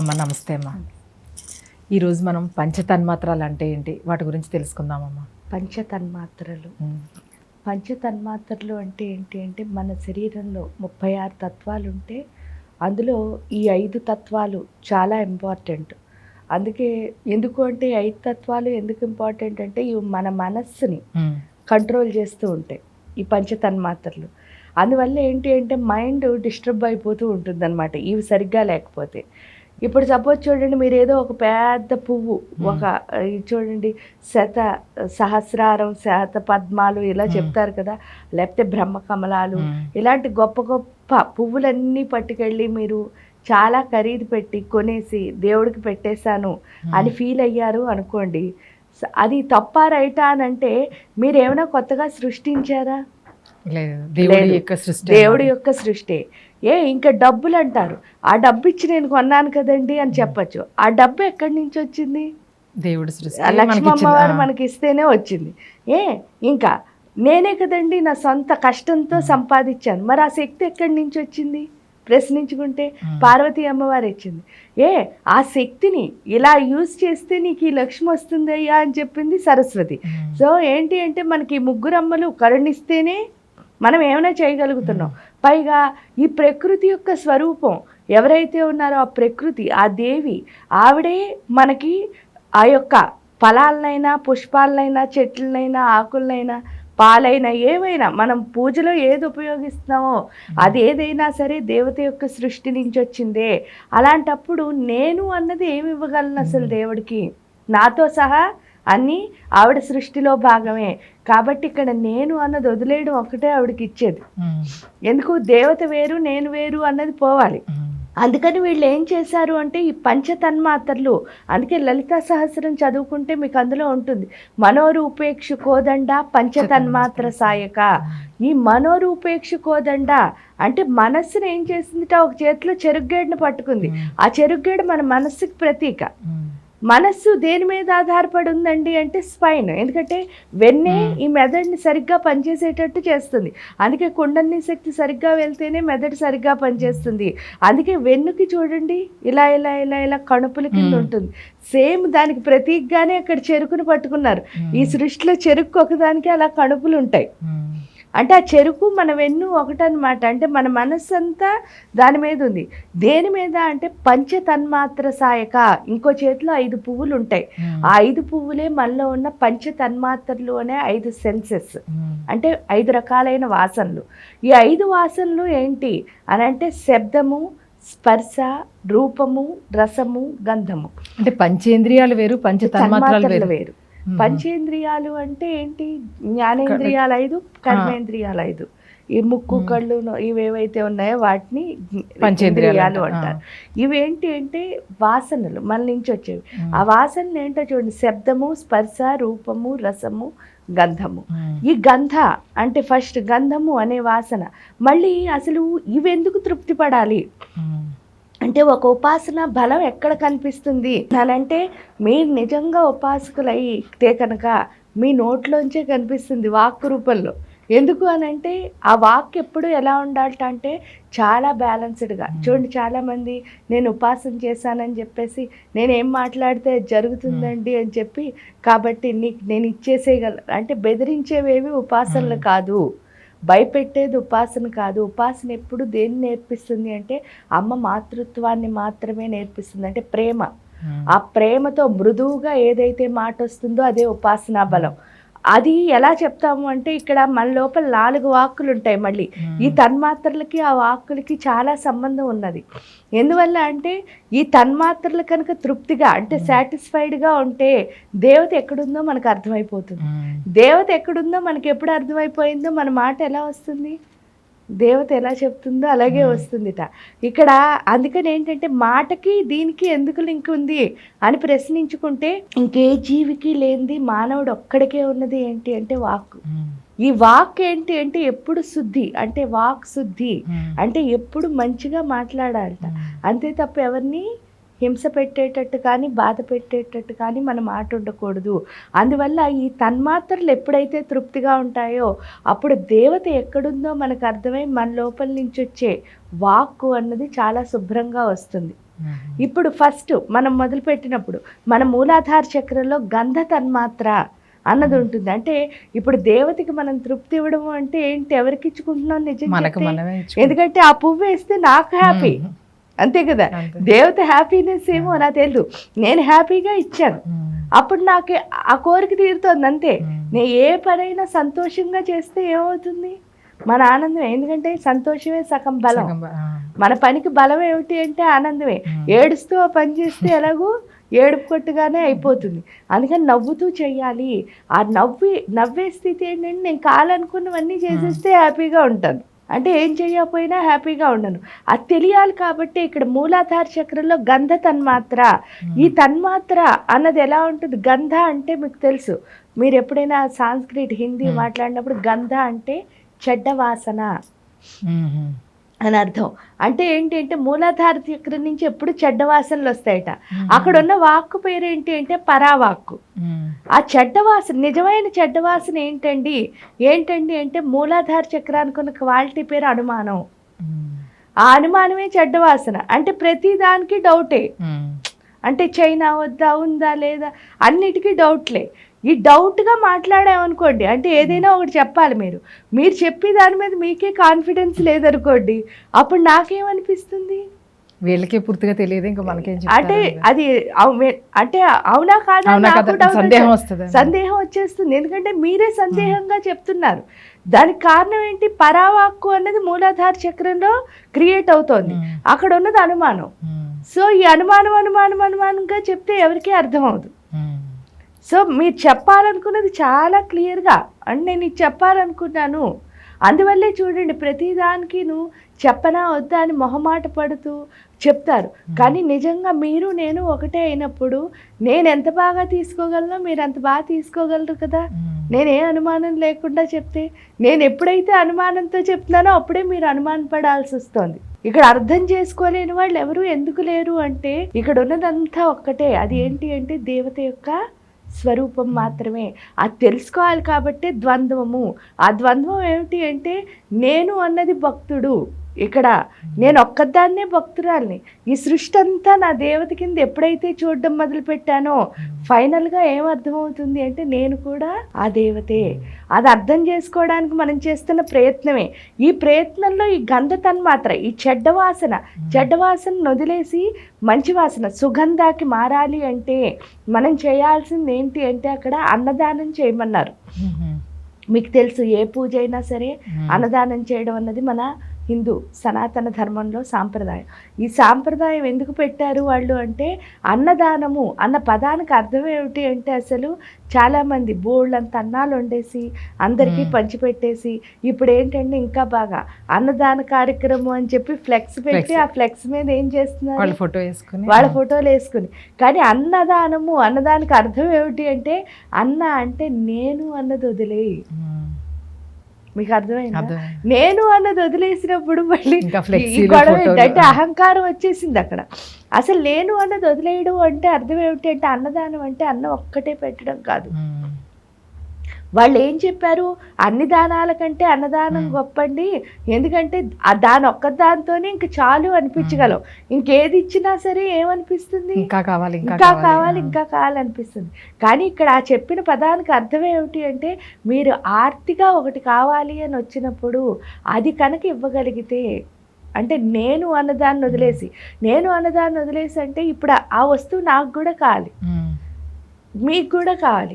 అమ్మ నమస్తే అమ్మా. ఈరోజు మనం పంచతన్మాత్రాలు అంటే ఏంటి? వాటి గురించి తెలుసుకుందామమ్మా పంచతన్మాత్రలు. పంచతన్మాత్రలు అంటే ఏంటి అంటే మన శరీరంలో ముప్పై ఆరు తత్వాలు ఉంటే అందులో ఈ ఐదు తత్వాలు చాలా ఇంపార్టెంట్ అందుకే ఎందుకు అంటే ఐదు తత్వాలు ఎందుకు ఇంపార్టెంట్ అంటే ఇవి మన మనస్సుని. కంట్రోల్ చేస్తూ ఉంటాయి ఈ పంచతన్మాత్రలు. అందువల్ల ఏంటి అంటే మైండ్ డిస్టర్బ్ అయిపోతూ ఉంటుంది అనమాట ఇవి సరిగ్గా లేకపోతే. ఇప్పుడు సపోజ్ చూడండి మీరు ఏదో ఒక పెద్ద పువ్వు ఒక చూడండి శత సహస్రారం శత పద్మాలు ఇలా. చెప్తారు కదా లేకపోతే బ్రహ్మకమలాలు. ఇలాంటి గొప్ప గొప్ప పువ్వులన్నీ పట్టుకెళ్ళి మీరు చాలా ఖరీదు పెట్టి కొనేసి దేవుడికి పెట్టేశాను అని ఫీల్ అయ్యారు అనుకోండి అది తప్ప రైటా అని అంటే మీరు ఏమైనా కొత్తగా సృష్టించారా లేదు దేవుడి. యొక్క సృష్టి దేవుడి యొక్క సృష్టి ఏ ఇంకా డబ్బులు అంటారు ఆ డబ్బు ఇచ్చి నేను కొన్నాను కదండి అని చెప్పొచ్చు ఆ డబ్బు ఎక్కడి నుంచి వచ్చింది దేవుడి సృష్టి ఆ లక్ష్మీ మనకిచ్చింది. అమ్మవారు ఆ. మనకి ఇస్తేనే వచ్చింది ఏ ఇంకా నేనే కదండి నా సొంత కష్టంతో సంపాదించాను మరి ఆ శక్తి ఎక్కడి నుంచి వచ్చింది ప్రశ్నించుకుంటే. పార్వతీ అమ్మవారు ఇచ్చింది ఏ ఆ శక్తిని ఇలా యూజ్ చేస్తే నీకు ఈ లక్ష్మి వస్తుంది అయ్యా అని చెప్పింది సరస్వతి. సో ఏంటి అంటే మనకి ఈ ముగ్గురు అమ్మలు కరుణిస్తేనే మనం ఏమైనా చేయగలుగుతున్నాం. పైగా ఈ ప్రకృతి యొక్క స్వరూపం ఎవరైతే ఉన్నారో ఆ ప్రకృతి ఆ దేవి ఆవిడే మనకి ఆ యొక్క ఫలాలనైనా పుష్పాలనైనా చెట్లనైనా ఆకులనైనా పాలైనా ఏవైనా మనం పూజలో ఏది ఉపయోగిస్తున్నామో అది ఏదైనా సరే దేవత యొక్క సృష్టి నుంచి వచ్చిందే. అలాంటప్పుడు నేను అన్నది ఏమి ఇవ్వగలను అసలు దేవుడికి? నాతో సహా అన్నీ ఆవిడ సృష్టిలో భాగమే. కాబట్టి ఇక్కడ నేను అన్నది వదిలేయడం ఒకటే ఆవిడకి ఇచ్చేది. ఎందుకు? దేవత వేరు నేను వేరు అన్నది పోవాలి. అందుకని వీళ్ళు ఏం చేశారు అంటే ఈ పంచతన్మాత్రలు అందుకే లలితా సహస్రం చదువుకుంటే మీకు అందులో ఉంటుంది. మనోరూపేక్షు కోదండ పంచతన్మాత్ర సాయక. ఈ మనోరూపేక్షు కోదండ అంటే మనస్సుని ఏం చేసిందిట ఒక చేతిలో చెరుగ్గేడును పట్టుకుంది. ఆ చెరుగ్గేడు మన మనస్సుకి ప్రతీక. మనస్సు దేని మీద ఆధారపడి ఉందండి అంటే స్పైన్ ఎందుకంటే వెన్నే. ఈ మెదడుని సరిగ్గా పనిచేసేటట్టు చేస్తుంది. అందుకే కుండలిని శక్తి సరిగ్గా వెళ్తేనే మెదడు సరిగ్గా పనిచేస్తుంది. అందుకే వెన్నుకి చూడండి ఇలా ఇలా ఇలా ఇలా కణుపుల కింద. ఉంటుంది. సేమ్ దానికి ప్రతీకగానే అక్కడ చెరుకుని పట్టుకున్నారు. ఈ సృష్టిలో చెరుకు ఒకదానికి అలా కణుపులు ఉంటాయి. అంటే ఆ చెరుకు మన వెన్ను ఒకటనమాట అంటే మన మనస్సు అంతా దాని మీద ఉంది దేని మీద అంటే పంచ తన్మాత్ర సాయక. ఇంకో చేతిలో ఐదు పువ్వులు ఉంటాయి. ఆ ఐదు పువ్వులే మనలో ఉన్న పంచ తన్మాత్రలు అనే ఐదు సెన్సెస్. అంటే ఐదు రకాలైన వాసనలు. ఈ ఐదు వాసనలు ఏంటి? అని అంటే శబ్దము స్పర్శ రూపము రసము గంధము. అంటే పంచేంద్రియాలు వేరు పంచ తన్మాత్రాలు తన్మాత్రలు వేరు. వేరు. పంచేంద్రియాలు అంటే ఏంటి జ్ఞానేంద్రియాలు ఐదు కర్మేంద్రియాలు ఐదు ఈ ముక్కు. కళ్ళు ఇవేవైతే ఉన్నాయో వాటిని పంచేంద్రియాలు అంటారు. ఇవేంటి అంటే వాసనలు మన నుంచి వచ్చేవి. ఆ వాసనలు ఏంటో చూడండి శబ్దము స్పర్శ రూపము రసము గంధము. ఈ గంధ అంటే ఫస్ట్ గంధము అనే వాసన మళ్ళీ అసలు ఇవెందుకు తృప్తి పడాలి. అంటే ఒక ఉపాసన బలం ఎక్కడ కనిపిస్తుంది? అనంటే మీరు నిజంగా ఉపాసకులైతే కనుక మీ నోట్లోంచే కనిపిస్తుంది వాక్ రూపంలో. ఎందుకు అని అంటే ఆ వాక్ ఎప్పుడు ఎలా ఉండాలట అంటే చాలా బ్యాలెన్స్డ్గా. చూడండి చాలామంది నేను ఉపాసన చేశానని చెప్పేసి నేను ఏం మాట్లాడితే జరుగుతుందండి అని చెప్పి కాబట్టి నీకు నేను ఇచ్చేసేయగల అంటే బెదిరించేవేవి ఉపాసనలు. కాదు. భయపెట్టేది ఉపాసన కాదు. ఉపాసన ఎప్పుడు దేన్ని నేర్పిస్తుంది అంటే అమ్మ మాతృత్వాన్ని మాత్రమే నేర్పిస్తుంది. అంటే ప్రేమ. ఆ ప్రేమతో మృదువుగా ఏదైతే మాట వస్తుందో అదే ఉపాసనా బలం. అది ఎలా చెప్తాము అంటే ఇక్కడ మన లోపల నాలుగు వాక్కులు ఉంటాయి మళ్ళీ. ఈ తన్మాత్రలకి ఆ వాక్కులకి చాలా సంబంధం ఉన్నది. ఎందువల్ల అంటే ఈ తన్మాత్రలు కనుక తృప్తిగా అంటే సాటిస్ఫైడ్గా ఉంటే దేవత ఎక్కడుందో మనకు అర్థమైపోతుంది. దేవత ఎక్కడుందో మనకి ఎప్పుడు అర్థమైపోయిందో మన మాట ఎలా వస్తుంది? దేవత ఎలా చెప్తుందో అలాగే. వస్తుందిట ఇక్కడ అందుకని ఏంటంటే మాటకి దీనికి ఎందుకు లింక్ ఉంది అని ప్రశ్నించుకుంటే ఇంకే జీవికి లేనిది మానవుడు ఒక్కడికే ఉన్నది ఏంటి అంటే వాక్. ఈ వాక్ ఏంటి అంటే ఎప్పుడు శుద్ధి అంటే వాక్ శుద్ధి. అంటే ఎప్పుడు మంచిగా మాట్లాడాలట. అంతే తప్ప ఎవరిని హింస పెట్టేటట్టు కానీ బాధ పెట్టేటట్టు కానీ మన మాట ఉండకూడదు. అందువల్ల ఈ తన్మాత్రలు ఎప్పుడైతే తృప్తిగా ఉంటాయో అప్పుడు దేవత ఎక్కడుందో మనకు అర్థమై మన లోపల నుంచి వచ్చే వాక్కు అన్నది చాలా శుభ్రంగా వస్తుంది. ఇప్పుడు ఫస్ట్ మనం మొదలు పెట్టినప్పుడు మన మూలాధార చక్రంలో గంధ తన్మాత్ర అన్నది ఉంటుంది. అంటే ఇప్పుడు దేవతకి మనం తృప్తి ఇవ్వడం అంటే ఏంటి? ఎవరికి ఇచ్చుకుంటున్నాం? నిజం. ఎందుకంటే ఆ పువ్వు వేస్తే నాకు హ్యాపీ. అంతే కదా. దేవత హ్యాపీనెస్ ఏమో నాకు తెలియదు నేను హ్యాపీగా ఇచ్చాను. అప్పుడు నాకు ఆ కోరిక తీరుతోంది అంతే. నేను ఏ పనైనా సంతోషంగా చేస్తే ఏమవుతుంది? మన ఆనందం ఎందుకంటే సంతోషమే సగం బలం. మన పనికి బలం ఏమిటి అంటే ఆనందమే. ఏడుస్తూ ఆ పని చేస్తే ఎలాగూ ఏడుపు కొట్టుగానే అయిపోతుంది. అందుకని నవ్వుతూ చెయ్యాలి ఆ నవ్వి నవ్వే స్థితి ఏంటంటే నేను కావాలనుకున్నవన్నీ చేసేస్తే హ్యాపీగా ఉంటాను. అంటే ఏం చేయకపోయినా హ్యాపీగా ఉండను. అది తెలియాలి కాబట్టి ఇక్కడ మూలాధార చక్రంలో గంధ తన్మాత్ర. ఈ తన్మాత్ర అన్నది ఎలా ఉంటుంది? గంధ అంటే మీకు తెలుసు. మీరు ఎప్పుడైనా సాంస్క్రిట్ హిందీ. మాట్లాడినప్పుడు గంధ అంటే చెడ్డ వాసన. అని అర్థం. అంటే ఏంటి అంటే మూలాధార చక్రం నుంచి ఎప్పుడు చెడ్డ వాసనలు వస్తాయట. అక్కడ ఉన్న వాక్కు పేరు ఏంటి అంటే పరావాక్కు. ఆ చెడ్డ వాసన నిజమైన చెడ్డ వాసన ఏంటండి? ఏంటండి అంటే మూలాధార చక్రానికి ఉన్న క్వాలిటీ పేరు అనుమానం. ఆ అనుమానమే చెడ్డ వాసన. అంటే ప్రతి దానికి డౌటే. అంటే చైనా వద్దా ఉందా లేదా? అన్నిటికీ డౌట్లే. ఈ డౌట్గా మాట్లాడామనుకోండి అంటే ఏదైనా ఒకటి చెప్పాలి మీరు. మీరు చెప్పే దాని మీద మీకే కాన్ఫిడెన్స్ లేదనుకోండి అప్పుడు నాకేమనిపిస్తుంది? వీళ్ళకే పూర్తిగా తెలియదు ఇంకా మనకేం అంటే అది అంటే అవునా కాదా సందేహం వస్తుంది? సందేహం వచ్చేస్తుంది. ఎందుకంటే మీరే సందేహంగా చెప్తున్నారు. దానికి కారణం ఏంటి? పరావాక్కు అన్నది మూలాధార చక్రంలో క్రియేట్ అవుతోంది. మ్మ్. అక్కడ ఉన్నది అనుమానం. సో ఈ అనుమానం అనుమానం అనుమానంగా చెప్తే ఎవరికీ అర్థం అవదు. సో మీరు చెప్పాలనుకున్నది చాలా క్లియర్గా. అంటే నేను ఇది చెప్పాలనుకున్నాను. అందువల్లే చూడండి ప్రతిదానికి నువ్వు చెప్పనా వద్దా అని మొహమాట పడుతూ చెప్తారు. కానీ నిజంగా మీరు నేను ఒకటే అయినప్పుడు నేను ఎంత బాగా తీసుకోగలనో మీరు అంత బాగా తీసుకోగలరు కదా. నేను ఏ అనుమానం లేకుండా చెప్తే నేను ఎప్పుడైతే అనుమానంతో చెప్తున్నానో అప్పుడే మీరు అనుమాన పడాల్సి వస్తుంది. ఇక్కడ అర్థం చేసుకోలేని వాళ్ళు ఎవరు ఎందుకు లేరు అంటే ఇక్కడ ఉన్నదంతా ఒక్కటే. అది ఏంటి అంటే దేవత యొక్క స్వరూపం మాత్రమే. అది తెలుసుకోవాలి కాబట్టి ద్వంద్వము. ఆ ద్వంద్వం ఏమిటి అంటే నేను అన్నది భక్తుడు. ఇక్కడ నేను ఒక్కదాన్నే భక్తురాల్ని ఈ సృష్టి అంతా నా దేవత కింద ఎప్పుడైతే చూడడం మొదలు పెట్టానో ఫైనల్గా ఏమర్థమవుతుంది అంటే నేను కూడా ఆ దేవతే అది అర్థం చేసుకోవడానికి మనం చేస్తున్న ప్రయత్నమే ఈ ప్రయత్నంలో ఈ గంధ తన్మాత్ర ఈ చెడ్డ వాసన చెడ్డ వాసన వదిలేసి మంచి వాసన సుగంధాకి మారాలి అంటే మనం చేయాల్సింది ఏంటి అంటే అక్కడ అన్నదానం చేయమన్నారు. మీకు తెలుసు ఏ పూజ అయినా సరే. అన్నదానం చేయడం అన్నది మన హిందూ సనాతన ధర్మంలో సాంప్రదాయం ఈ సాంప్రదాయం ఎందుకు పెట్టారు వాళ్ళు అంటే అన్నదానము అన్న పదానికి అర్థం ఏమిటి అంటే అసలు చాలామంది బోళ్ళంత అన్నాలు వండేసి అందరికీ. పంచిపెట్టేసి ఇప్పుడు ఏంటంటే ఇంకా బాగా అన్నదాన కార్యక్రమం అని చెప్పి ఫ్లెక్స్ పెట్టి. ఆ ఫ్లెక్స్ మీద ఏం చేస్తున్నారు వాళ్ళ ఫోటో వేసుకుని వాళ్ళ ఫోటోలు వేసుకుని కానీ అన్నదానము అన్నదానికి అర్థం ఏమిటి అంటే అన్న అంటే నేను అన్నది వదిలేయి. మీకు అర్థమైందా. నేను అన్నది వదిలేసినప్పుడు మళ్ళీ. ఏంటంటే అహంకారం వచ్చేసింది అక్కడ అసలు నేను అన్నది వదిలేయడం అంటే అర్థం ఏమిటి అంటే అన్నదానం అంటే అన్నం ఒక్కటే పెట్టడం కాదు. వాళ్ళు ఏం చెప్పారు? అన్ని దానాల కంటే అన్నదానం. గొప్పండి. ఎందుకంటే ఆ దాని ఒక్క దాంతోనే ఇంక చాలు అనిపించగలం. ఇంకేది ఇచ్చినా సరే ఏమనిపిస్తుంది? ఇంకా కావాలి ఇంకా ఇంకా కావాలి. ఇంకా కావాలనిపిస్తుంది. కానీ ఇక్కడ ఆ చెప్పిన పదానికి అర్థం ఏమిటి అంటే మీరు ఆర్తిగా ఒకటి కావాలి అని వచ్చినప్పుడు అది కనుక ఇవ్వగలిగితే అంటే నేను అన్నదాన్ని వదిలేసి నేను అన్నదాన్ని వదిలేసి అంటే ఇప్పుడు ఆ- వస్తువు నాకు కూడా కావాలి. మీకు కూడా కావాలి.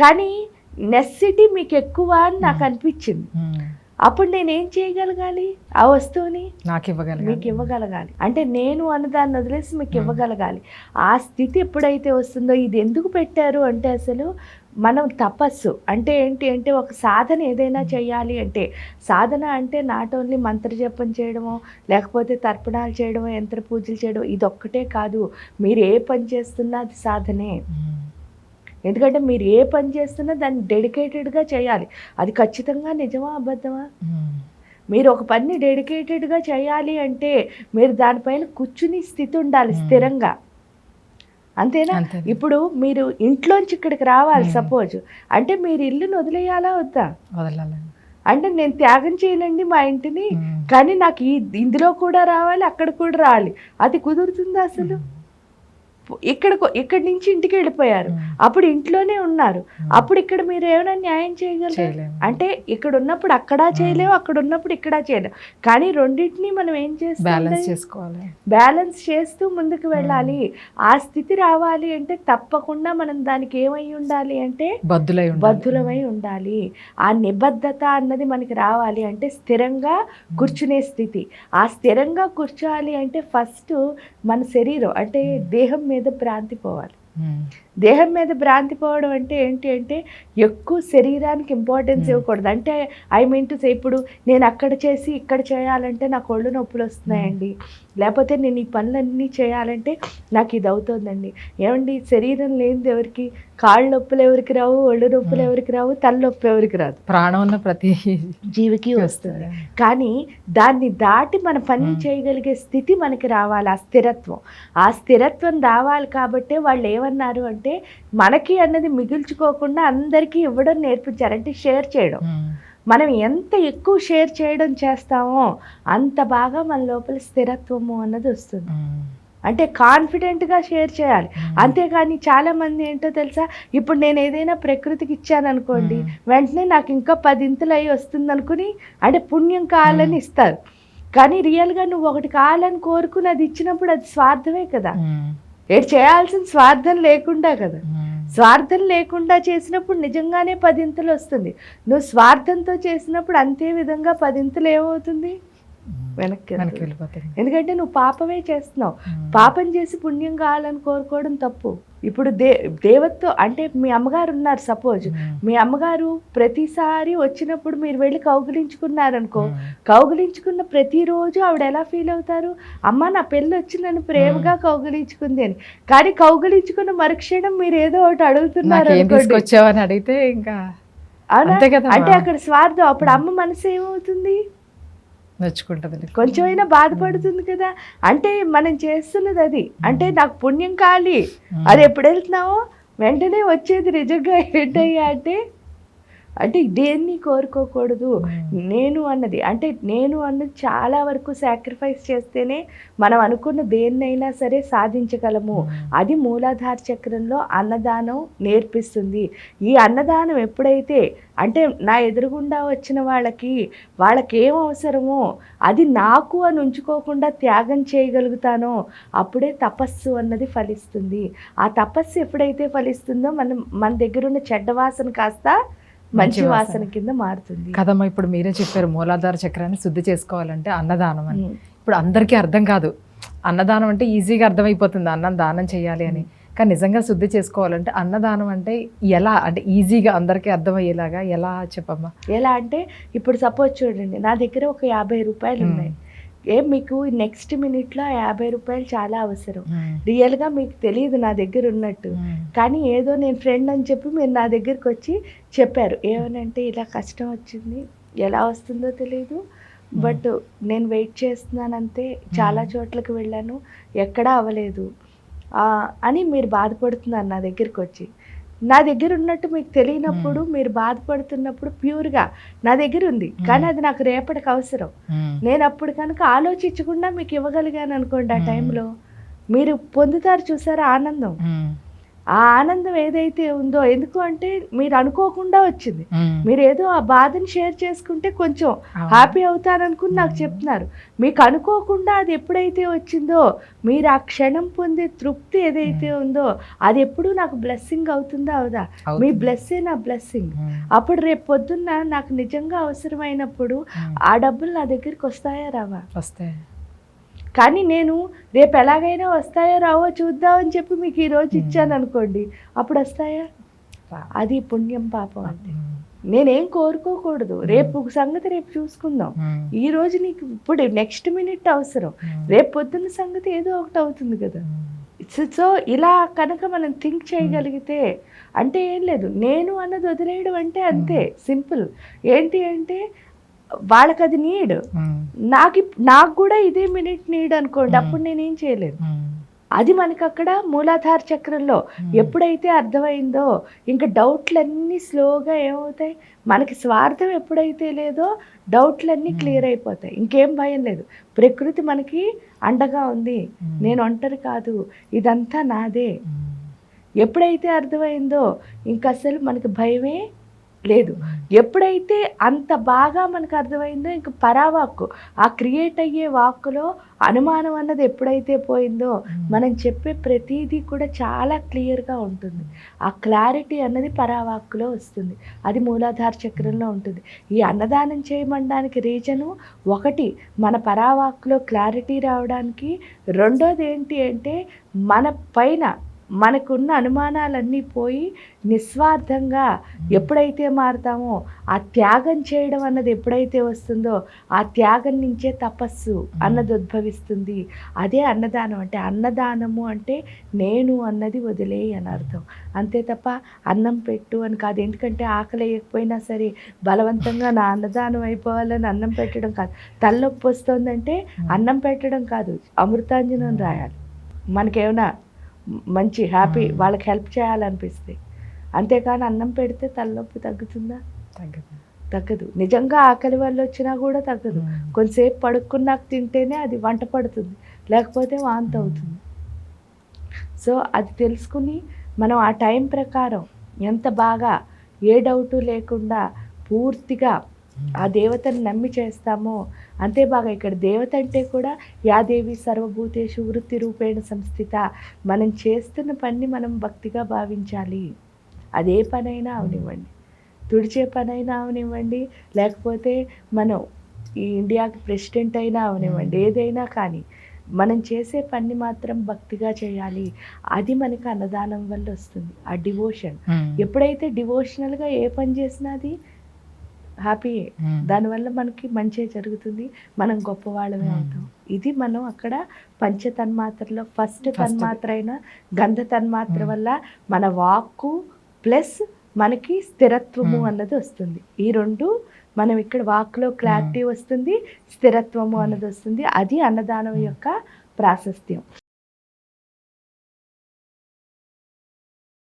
కానీ నెస్సిటీ మీకు ఎక్కువ అని నాకు మ్మ్. అనిపించింది మ్మ్. అప్పుడు నేనేం చేయగలగాలి ఆ వస్తువుని నాకు ఇవ్వగలిగాను మీకు ఇవ్వగలగాలి అంటే నేను అన్నదాన్ని వదిలేసి మీకు మ్మ్. ఇవ్వగలగాలి ఆ స్థితి ఎప్పుడైతే వస్తుందో ఇది ఎందుకు పెట్టారు అంటే అసలు మనం తపస్సు అంటే ఏంటి అంటే ఒక సాధన ఏదైనా. చేయాలి అంటే సాధన అంటే నాట్ ఓన్లీ మంత్రజపం చేయడమో లేకపోతే తర్పణాలు చేయడమో యంత్ర పూజలు చేయడం ఇది ఒక్కటే కాదు మీరు ఏ పని చేస్తున్నా అది సాధనే. ఎందుకంటే మీరు ఏ పని చేస్తున్నా దాన్ని డెడికేటెడ్గా చేయాలి అది ఖచ్చితంగా నిజమా అబద్ధమా మ్మ్. మీరు ఒక పని డెడికేటెడ్గా చేయాలి అంటే మీరు దానిపైన కూర్చుని స్థితి ఉండాలి మ్మ్. స్థిరంగా అంతేనా అంతే. ఇప్పుడు మీరు ఇంట్లోంచి ఇక్కడికి రావాలి. సపోజ్ అంటే మీరు ఇల్లును వదిలేయాలా వద్దా వదలాలి అంటే నేను త్యాగం చేయనండి మా ఇంటిని. కానీ నాకు ఈ ఇందులో కూడా రావాలి అక్కడ కూడా రావాలి అది కుదురుతుందా అసలు ఇక్కడ ఇక్కడి నుంచి ఇంటికి వెళ్ళిపోయారు. అప్పుడు ఇంట్లోనే ఉన్నారు. అప్పుడు ఇక్కడ మీరు ఏమైనా న్యాయం చేయగలరు. అంటే ఇక్కడ ఉన్నప్పుడు అక్కడ చేయలేము అక్కడ ఉన్నప్పుడు ఇక్కడ చేయలేము కానీ రెండింటిని మనం ఏం బ్యాలెన్స్ చేస్తాం చేసుకోవాలి. బ్యాలెన్స్ చేస్తూ ముందుకు వెళ్ళాలి. ఆ స్థితి రావాలి అంటే తప్పకుండా మనం దానికి ఏమై ఉండాలి అంటే బద్దులై ఉండాలి. బద్ధులమై ఉండాలి. ఆ నిబద్ధత అన్నది మనకి రావాలి అంటే స్థిరంగా కూర్చునే స్థితి. ఆ స్థిరంగా కూర్చోవాలి అంటే ఫస్ట్ మన శరీరం అంటే దేహం మీద మీద భ్రాంతి పోవాలి. Hmm. దేహం మీద భ్రాంతి పోవడం అంటే ఏంటి అంటే ఎక్కువ శరీరానికి ఇంపార్టెన్స్ ఇవ్వకూడదు. అంటే ఐ మీన్ టు సే ఇప్పుడు నేను అక్కడ చేసి ఇక్కడ చేయాలంటే నాకు ఒళ్ళు నొప్పులు వస్తున్నాయండి. లేకపోతే నేను ఈ పనులన్నీ చేయాలంటే నాకు ఇది అవుతుందండి. ఏమండి? శరీరం లేనిది ఎవరికి? కాళ్ళు నొప్పులు ఎవరికి రావు? ఒళ్ళు నొప్పులు ఎవరికి రావు? తలనొప్పి ఎవరికి రాదు? ప్రాణం ఉన్న ప్రతి జీవికి వస్తుంది. కానీ దాన్ని దాటి మన పని చేయగలిగే స్థితి మనకి రావాలి. ఆ స్థిరత్వం. ఆ స్థిరత్వం రావాలి కాబట్టే వాళ్ళు ఏమన్నారు అంటే మనకి అన్నది మిగుల్చుకోకుండా అందరికీ ఇవ్వడం నేర్పించారు అంటే షేర్ చేయడం. మనం ఎంత ఎక్కువ షేర్ చేయడం చేస్తామో అంత బాగా మన లోపల స్థిరత్వము అన్నది వస్తుంది. అంటే కాన్ఫిడెంట్గా షేర్ చేయాలి అంతేగాని చాలా మంది ఏంటో తెలుసా ఇప్పుడు నేను ఏదైనా ప్రకృతికి ఇచ్చాను అనుకోండి. వెంటనే నాకు ఇంకా పదింతలు అయి వస్తుంది అనుకుని అంటే పుణ్యం కావాలని ఇస్తారు కానీ రియల్గా నువ్వు ఒకటి కావాలని కోరుకుని అది ఇచ్చినప్పుడు అది స్వార్థమే కదా. ఏడు చేయాల్సిన స్వార్థం లేకుండా కదా. స్వార్థం లేకుండా చేసినప్పుడు నిజంగానే పదింతలు వస్తుంది. నువ్వు స్వార్థంతో చేసినప్పుడు అంతే విధంగా పదింతలు ఏమవుతుంది? వెనక్కి ఎందుకంటే నువ్వు పాపమే చేస్తున్నావు. పాపం చేసి పుణ్యం కావాలని కోరుకోవడం తప్పు. ఇప్పుడు దే దేవత్తో అంటే మీ అమ్మగారు ఉన్నారు సపోజ్ ఉమ్. మీ అమ్మగారు ప్రతిసారి వచ్చినప్పుడు మీరు వెళ్ళి కౌగిలించుకున్నారనుకో ఉమ్. కౌగిలించుకున్న ప్రతిరోజు ఆవిడ ఎలా ఫీల్ అవుతారు? అమ్మ నా పెళ్ళి వచ్చి నన్ను ప్రేమగా కౌగిలించుకుంది అని. కానీ కౌగిలించుకున్న మరుక్షణం మీరు ఏదో ఒకటి అడుగుతున్నారు అడిగితే ఇంకా అవునా? అంతే కదా అంటే అక్కడ స్వార్థం అప్పుడు అమ్మ మనసు ఏమవుతుంది? నచ్చుకుంటది కొంచెమైనా బాధపడుతుంది కదా. అంటే మనం చేస్తున్నది అది. అంటే నాకు పుణ్యం కాలి. అది ఎప్పుడు వెళ్తున్నావో? వెంటనే వచ్చేది నిజంగా ఏంటయ్యా అంటే అంటే దేన్ని కోరుకోకూడదు. నేను అన్నది అంటే నేను అన్నది చాలా వరకు సాక్రిఫైస్ చేస్తేనే మనం అనుకున్న దేన్నైనా సరే సాధించగలము. అది మూలాధార చక్రంలో అన్నదానం నేర్పిస్తుంది. ఈ అన్నదానం ఎప్పుడైతే అంటే నా ఎదురుగుండా వచ్చిన వాళ్ళకి వాళ్ళకి ఏం అవసరమో అది నాకు అని ఉంచుకోకుండా త్యాగం చేయగలుగుతానో అప్పుడే తపస్సు అన్నది ఫలిస్తుంది. ఆ తపస్సు ఎప్పుడైతే ఫలిస్తుందో మనం మన దగ్గర ఉన్న చెడ్డ వాసన కాస్త మంచి వాసన. కింద మారుతుంది. కదమ్మా ఇప్పుడు మీరే చెప్పారు మూలాధార చక్రాన్ని శుద్ధి చేసుకోవాలంటే అన్నదానం అని. ఇప్పుడు అందరికీ అర్థం కాదు. అన్నదానం అంటే ఈజీగా అర్థమైపోతుంది అన్నం దానం చేయాలి అని. కానీ నిజంగా శుద్ధి చేసుకోవాలంటే అన్నదానం అంటే ఎలా? అంటే ఈజీగా అందరికీ అర్థమయ్యేలాగా ఎలా చెప్పమ్మా? ఎలా అంటే ఇప్పుడు సపోజ్ చూడండి నా దగ్గర ఒక యాభై రూపాయలు. ఉన్నాయి ఏ మీకు నెక్స్ట్ మినిట్లో యాభై రూపాయలు చాలా అవసరం. రియల్గా మీకు తెలియదు నా దగ్గర ఉన్నట్టు. కానీ ఏదో నేను ఫ్రెండ్ అని చెప్పి మీరు నా దగ్గరికి వచ్చి చెప్పారు. ఏమనంటే ఇలా కష్టం వచ్చింది. ఎలా వస్తుందో తెలియదు బట్ నేను వెయిట్ చేస్తున్నాను అంతే చాలా చోట్లకి వెళ్ళాను. ఎక్కడా అవ్వలేదు. అని మీరు బాధపడుతున్నారు నా దగ్గరికి వచ్చి. నా దగ్గర ఉన్నట్టు మీకు తెలియనప్పుడు మీరు బాధపడుతున్నప్పుడు ప్యూర్గా నా దగ్గర ఉంది. కానీ అది నాకు రేపటికి అవసరం. నేను అప్పుడు కనుక ఆలోచించకుండా మీకు ఇవ్వగలిగాను అనుకోండి ఆ. టైంలో మీరు పొందుతారు చూసారా ఆనందం? ఆ ఆనందం ఏదైతే ఉందో ఎందుకు అంటే మీరు అనుకోకుండా వచ్చింది. మీరు ఏదో ఆ బాధని షేర్ చేసుకుంటే కొంచెం. హ్యాపీ అవుతారనుకుని నాకు చెప్తున్నారు. మీకు అనుకోకుండా అది ఎప్పుడైతే వచ్చిందో మీరు ఆ క్షణం పొందే తృప్తి ఏదైతే ఉందో అది ఎప్పుడు నాకు బ్లెస్సింగ్ అవుతుందా అవుదా? మీ. బ్లెస్సే నా బ్లెస్సింగ్. అప్పుడు రేపు పొద్దున్న నాకు నిజంగా అవసరమైనప్పుడు ఆ డబ్బులు నా దగ్గరికి వస్తాయా రావా? వస్తే కానీ నేను రేపు ఎలాగైనా వస్తాయో రావో చూద్దామని చెప్పి మీకు ఈ రోజు ఇచ్చాను అనుకోండి. అప్పుడు వస్తాయా? అది పుణ్యం పాపం అంటే నేనేం కోరుకోకూడదు. రేపు సంగతి రేపు చూసుకుందాం. ఈ రోజు నీకు ఇప్పుడు నెక్స్ట్ మినిట్ అవసరం. రేపు పొద్దున్న సంగతి ఏదో ఒకటి అవుతుంది కదా. సో ఇలా కనుక మనం థింక్ చేయగలిగితే అంటే ఏం లేదు. నేను అన్నది వదిలేయడం అంటే అంతే. సింపుల్. ఏంటి అంటే వాళ్ళకి అది నీడ్ నాకు నాకు కూడా ఇదే మినిట్ నీడ్ అనుకోండి. అప్పుడు నేనేం చేయలేను అది మనకి అక్కడ మూలాధార చక్రంలో ఎప్పుడైతే అర్థమైందో ఇంకా డౌట్లన్నీ స్లోగా ఏమవుతాయి? మనకి స్వార్థం ఎప్పుడైతే లేదో డౌట్లన్నీ క్లియర్ అయిపోతాయి. ఇంకేం భయం లేదు. ప్రకృతి మనకి అండగా ఉంది. నేను ఒంటరి కాదు. ఇదంతా నాదే. ఎప్పుడైతే అర్థమైందో ఇంకా అసలు మనకి భయమే లేదు. ఎప్పుడైతే అంత బాగా మనకు అర్థమైందో ఇంక పరావాక్కు. ఆ క్రియేట్ అయ్యే వాక్కులో అనుమానం అన్నది ఎప్పుడైతే పోయిందో మనం చెప్పే ప్రతిదీ కూడా చాలా క్లియర్గా ఉంటుంది. ఆ క్లారిటీ అన్నది పరావాక్కులో వస్తుంది. అది మూలాధార చక్రంలో ఉంటుంది. ఈ అన్నదానం చేయమనడానికి రీజను ఒకటి మన పరావాక్కులో క్లారిటీ రావడానికి. రెండోది ఏంటి అంటే మన పైన మనకున్న అనుమానాలన్నీ పోయి నిస్వార్థంగా ఎప్పుడైతే మారుతామో ఆ త్యాగం చేయడం అన్నది ఎప్పుడైతే వస్తుందో ఆ త్యాగం నుంచే తపస్సు అన్నది ఉద్భవిస్తుంది. అదే అన్నదానం అంటే అన్నదానము అంటే నేను అన్నది వదిలేయి అని అర్థం. అంతే తప్ప అన్నం పెట్టు అని కాదు. ఎందుకంటే ఆకలి వేయకపోయినా సరే బలవంతంగా నా అన్నదానం అయిపోవాలని అన్నం పెట్టడం కాదు. తలనొప్పి వస్తుందంటే అన్నం పెట్టడం కాదు. అమృతాంజనం రాయాలి. మనకేమైనా మంచి హ్యాపీ వాళ్ళకి హెల్ప్ చేయాలనిపిస్తే అంతేకాని అన్నం పెడితే తలనొప్పి తగ్గుతుందా? తగ్గదు. తగ్గదు. నిజంగా ఆకలి వల్ల వచ్చినా కూడా తగ్గదు. కొంతసేపు పడుకున్నాక తింటేనే అది వంట పడుతుంది. లేకపోతే వాంతి అవుతుంది. సో అది తెలుసుకుని మనం ఆ టైం ప్రకారం ఎంత బాగా ఏ డౌటు లేకుండా పూర్తిగా ఆ దేవతను నమ్మి చేస్తామో అంతే బాగా ఇక్కడ దేవత అంటే కూడా యాదేవి సర్వభూతేషు వృత్తి రూపేణ సంస్థిత. మనం చేస్తున్న పని మనం భక్తిగా భావించాలి. అదే పనైనా అవనివ్వండి. తుడిచే పనైనా అవనివ్వండి. లేకపోతే మనం ఈ ఇండియాకి ప్రెసిడెంట్ అయినా అవనివ్వండి. ఏదైనా కానీ మనం చేసే పని మాత్రం భక్తిగా చేయాలి. అది మనకి అన్నదానం వల్ల వస్తుంది. ఆ డివోషన్. ఎప్పుడైతే డివోషనల్గా ఏ పని చేసినా అది హ్యాపీయే దానివల్ల మనకి మంచి జరుగుతుంది. మనం గొప్పవాళ్ళమే అవుతాం. ఇది మనం అక్కడ పంచ తన్మాత్రలో ఫస్ట్. తన్మాత్ర అయిన గంధ తన్మాత్ర వల్ల మన వాక్కు ప్లస్ మనకి స్థిరత్వము Hmm. అన్నది వస్తుంది. ఈ రెండు మనం ఇక్కడ వాక్లో క్లారిటీ వస్తుంది స్థిరత్వము అన్నది వస్తుంది. అది అన్నదానం యొక్క ప్రాశస్త్యం.